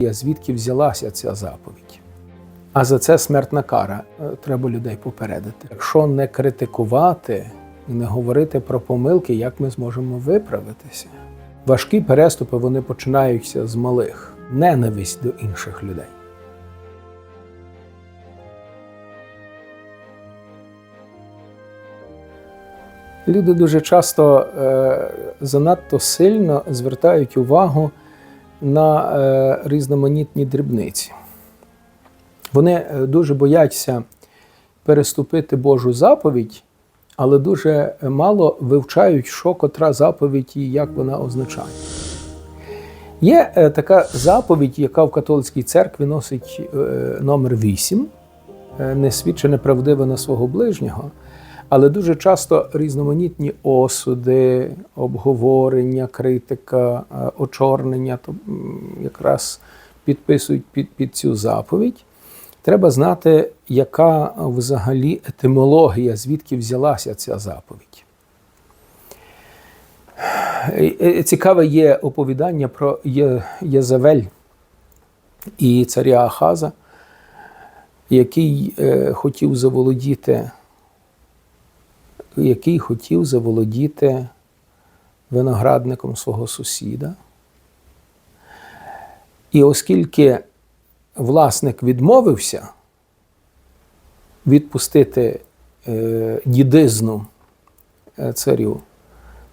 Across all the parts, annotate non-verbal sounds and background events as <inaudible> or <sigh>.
Звідки взялася ця заповідь? А за це смертна кара. Е, Треба людей попередити. Якщо не критикувати і не говорити про помилки, як ми зможемо виправитися? Важкі переступи вони починаються з малих, ненависть до інших людей. Люди дуже часто е, занадто сильно звертають увагу на е, різноманітні дрібниці. Вони е, дуже бояться переступити Божу заповідь, але дуже мало вивчають, що котра заповідь і як вона означає. Є е, така заповідь, яка в католицькій церкві носить номер 8, е, не свідчене правдиве на свого ближнього. Але дуже часто різноманітні осуди, обговорення, критика, е, очорнення то якраз підписують під, під цю заповідь. Треба знати, яка взагалі етимологія, звідки взялася ця заповідь. Цікаве є оповідання про Єзавель і царя Ахаза, який е, хотів заволодіти який хотів заволодіти виноградником свого сусіда. І оскільки власник відмовився відпустити е, дідизну е, царю,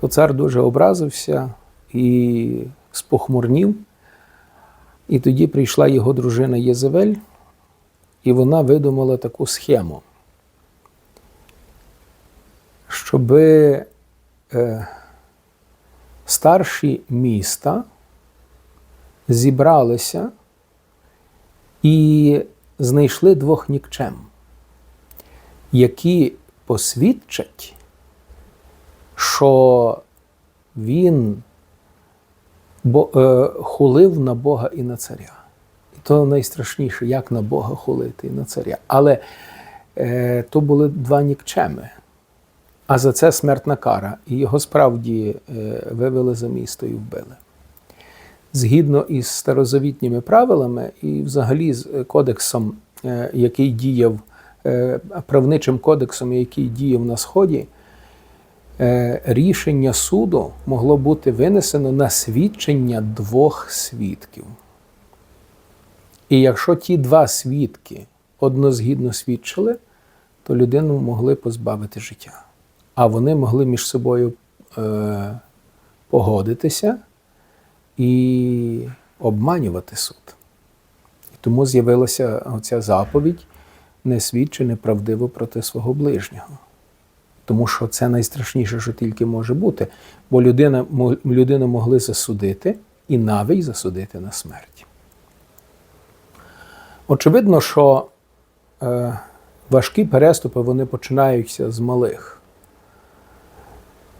то цар дуже образився і спохмурнів. І тоді прийшла його дружина Єзевель, і вона видумала таку схему щоб е, старші міста зібралися і знайшли двох нікчем, які посвідчать, що він бо, е, хулив на Бога і на царя. І то найстрашніше, як на Бога хулити і на царя. Але е, то були два нікчеми. А за це смертна кара. І його справді е, вивели за місто і вбили. Згідно із старозавітніми правилами, і взагалі з е, кодексом, е, який діяв, правничим кодексом, який діяв на Сході, рішення суду могло бути винесено на свідчення двох свідків. І якщо ті два свідки однозгідно свідчили, то людину могли позбавити життя а вони могли між собою е, погодитися і обманювати суд. Тому з'явилася оця заповідь не свідчи неправдиво проти свого ближнього. Тому що це найстрашніше, що тільки може бути, бо людина, людину могли засудити і навіть засудити на смерть. Очевидно, що е, важкі переступи вони починаються з малих.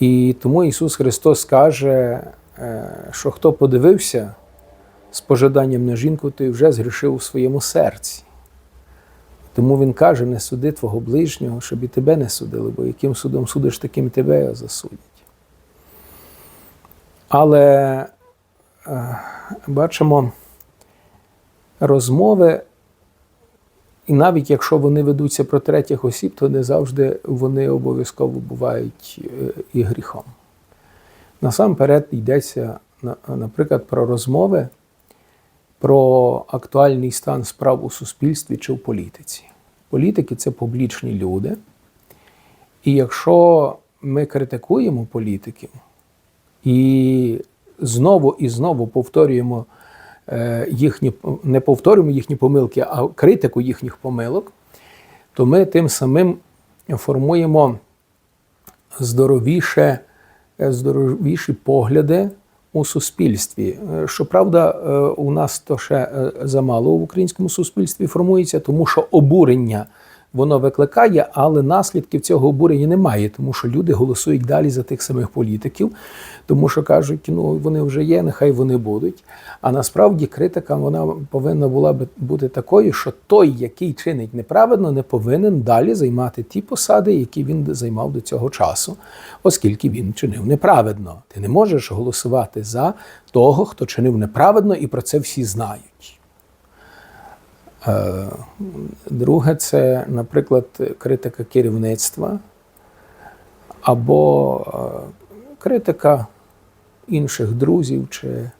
І тому Ісус Христос каже, е, що хто подивився з пожаданням на жінку, той вже згрішив у своєму серці. Тому Він каже: не суди твого ближнього, щоб і тебе не судили, бо яким судом судиш, таким тебе засудять. Але е, бачимо розмови, і навіть якщо вони ведуться про третіх осіб, то не завжди вони обов'язково бувають е, і гріхом. Насамперед йдеться, наприклад, про розмови про актуальний стан справ у суспільстві чи в політиці. Політики це публічні люди. І якщо ми критикуємо політиків і знову і знову повторюємо їхні, не повторюємо їхні помилки, а критику їхніх помилок, то ми тим самим формуємо здоровіше, е, здоровіші погляди у суспільстві. Е, Щоправда, е, у нас то ще е, замало в українському суспільстві формується, тому що обурення воно викликає, але наслідків цього обурення немає, тому що люди голосують далі за тих самих політиків, тому що кажуть, ну вони вже є, нехай вони будуть. А насправді критика вона повинна була би бути такою, що той, який чинить неправильно, не повинен далі займати ті посади, які він займав до цього часу, оскільки він чинив неправедно. Ти не можеш голосувати за того, хто чинив неправедно, і про це всі знають. Е, Друге, це, наприклад, критика керівництва або е, критика інших друзів. чи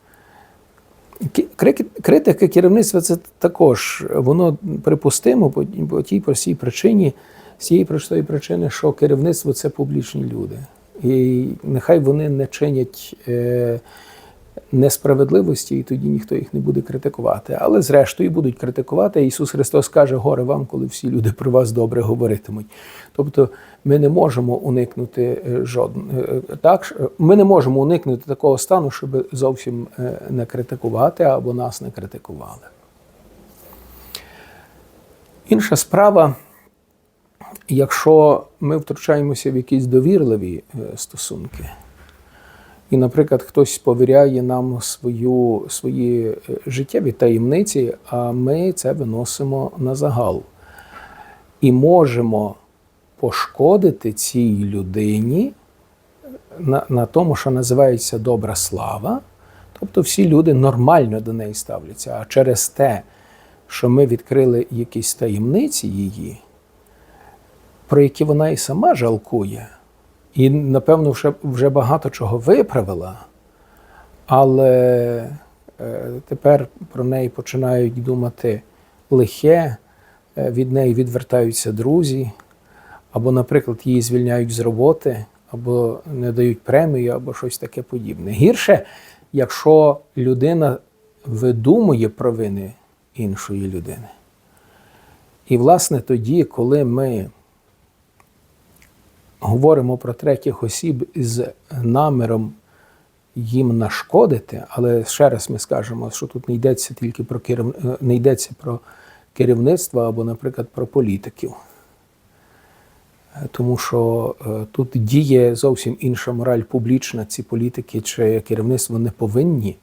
Критика керівництва це також воно припустимо по, тій простій причині, з тієї простої причини, що керівництво це публічні люди. І нехай вони не чинять е, несправедливості, і тоді ніхто їх не буде критикувати. Але зрештою будуть критикувати. Ісус Христос каже, горе вам, коли всі люди про вас добре говоритимуть. Тобто ми не можемо уникнути е, е, так, ми не можемо уникнути такого стану, щоб зовсім е, не критикувати або нас не критикували. Інша справа, якщо ми втручаємося в якісь довірливі е, стосунки, і, наприклад, хтось повіряє нам свою, свої е, життєві таємниці, а ми це виносимо на загал. І можемо пошкодити цій людині на, на тому, що називається добра слава. Тобто всі люди нормально до неї ставляться. А через те, що ми відкрили якісь таємниці її, про які вона і сама жалкує, і, напевно, вже, вже багато чого виправила, але е, тепер про неї починають думати лихе, е, від неї відвертаються друзі, або, наприклад, її звільняють з роботи, або не дають премію, або щось таке подібне. Гірше, якщо людина видумує провини іншої людини. І, власне, тоді, коли ми говоримо про третіх осіб з наміром їм нашкодити, але ще раз ми скажемо, що тут не йдеться тільки про керів... е, не йдеться про керівництво або, наприклад, про політиків. Е, Тому що е, тут діє зовсім інша мораль публічна. Ці політики чи керівництво не повинні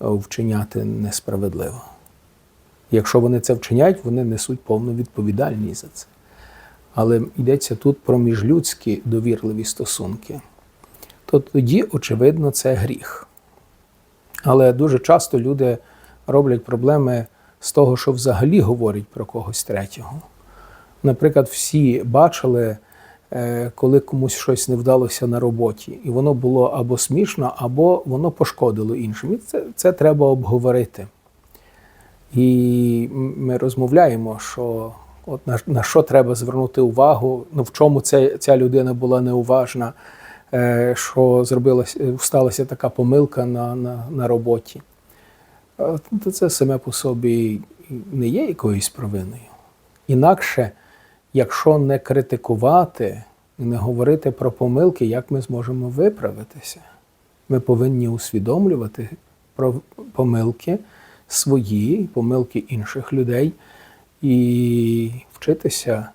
вчиняти несправедливо. Якщо вони це вчиняють, вони несуть повну відповідальність за це. Але йдеться тут про міжлюдські довірливі стосунки, то тоді, очевидно, це гріх. Але дуже часто люди роблять проблеми з того, що взагалі говорять про когось третього. Наприклад, всі бачили, е, коли комусь щось не вдалося на роботі, і воно було або смішно, або воно пошкодило іншим. І це, це треба обговорити. І ми розмовляємо, що от на, на що треба звернути увагу, ну в чому це, ця людина була неуважна, е, що зробилася, сталася така помилка на, на, на роботі. Е, То це саме по собі не є якоюсь провиною. Інакше, якщо не критикувати і не говорити про помилки, як ми зможемо виправитися, ми повинні усвідомлювати про помилки свої, помилки інших людей і вчитися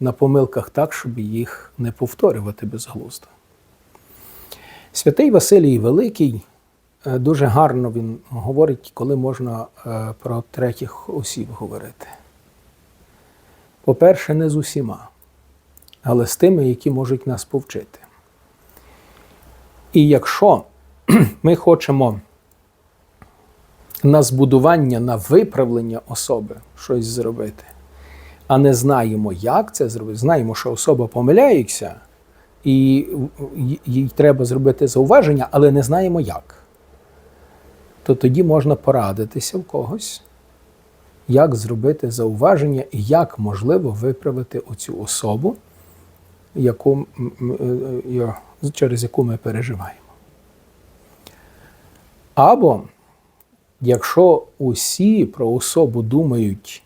на помилках так, щоб їх не повторювати безглуздо. Святий Василій Великий е, дуже гарно він говорить, коли можна е, про третіх осіб говорити. По-перше, не з усіма, але з тими, які можуть нас повчити. І якщо <clears throat> ми хочемо на збудування, на виправлення особи щось зробити, а не знаємо, як це зробити, знаємо, що особа помиляється, і їй треба зробити зауваження, але не знаємо як. То тоді можна порадитися в когось, як зробити зауваження і як можливо виправити оцю особу, яку, е, е, через яку ми переживаємо. Або якщо усі про особу думають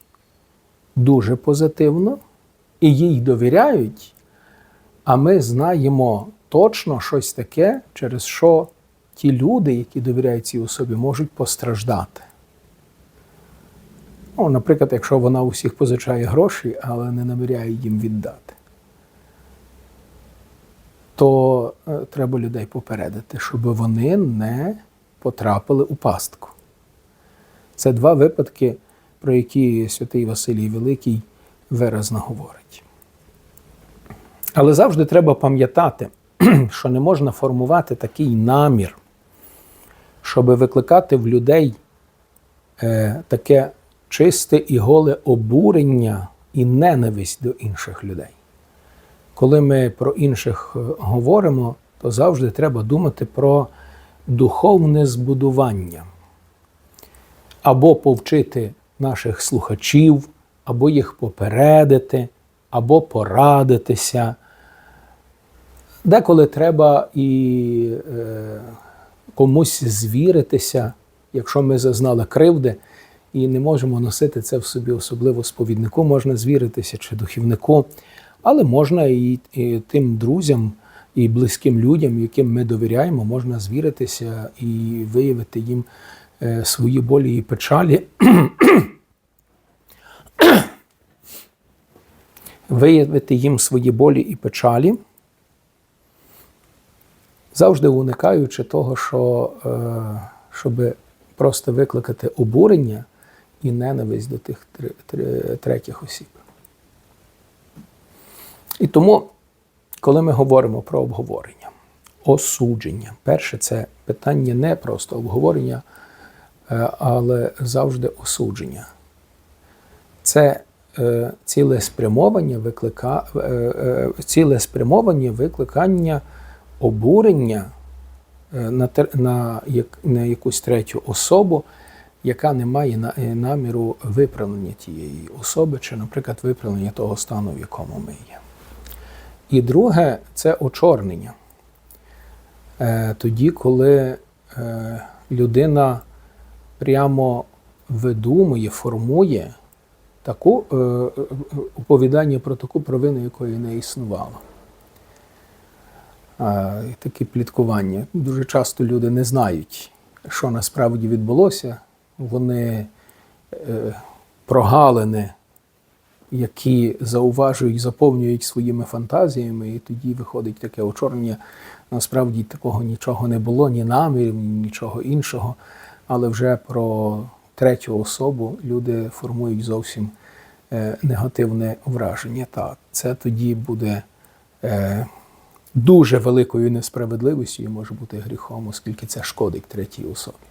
дуже позитивно і їй довіряють, а ми знаємо точно щось таке, через що ті люди, які довіряють цій особі, можуть постраждати. Ну, наприклад, якщо вона у всіх позичає гроші, але не наміряє їм віддати, то е, треба людей попередити, щоб вони не потрапили у пастку. Це два випадки, про які святий Василій Великий виразно говорить. Але завжди треба пам'ятати, <clears throat> що не можна формувати такий намір, щоб викликати в людей е, таке чисте і голе обурення і ненависть до інших людей. Коли ми про інших е, говоримо, то завжди треба думати про духовне збудування або повчити наших слухачів, або їх попередити, або порадитися. Деколи треба і е, комусь звіритися, якщо ми зазнали кривди і не можемо носити це в собі, особливо сповіднику, можна звіритися чи духівнику, але можна і, і тим друзям, і близьким людям, яким ми довіряємо, можна звіритися і виявити їм свої болі і печалі. Виявити їм свої болі і печалі, завжди уникаючи того, що, е, щоб просто викликати обурення і ненависть до тих тр- тр- третіх осіб. І тому, коли ми говоримо про обговорення, осудження, перше це питання не просто обговорення, е, але завжди осудження. Це е, цілеспрямовання виклика, е, е, цілеспрямовані викликання обурення е, на, на, на якусь третю особу, яка не має е, наміру виправлення тієї особи, чи, наприклад, виправлення того стану, в якому ми є. І друге це очорнення. Е, Тоді, коли е, людина прямо видумує, формує таку е, е, оповідання про таку провину, якої не існувало. І такі пліткування. Дуже часто люди не знають, що насправді відбулося. Вони е, прогалини, які зауважують, заповнюють своїми фантазіями, і тоді виходить таке очорнення. Насправді такого нічого не було, ні намірів, ні нічого іншого. Але вже про третю особу люди формують зовсім е, негативне враження. Так, це тоді буде е, дуже великою несправедливістю і може бути гріхом, оскільки це шкодить третій особі.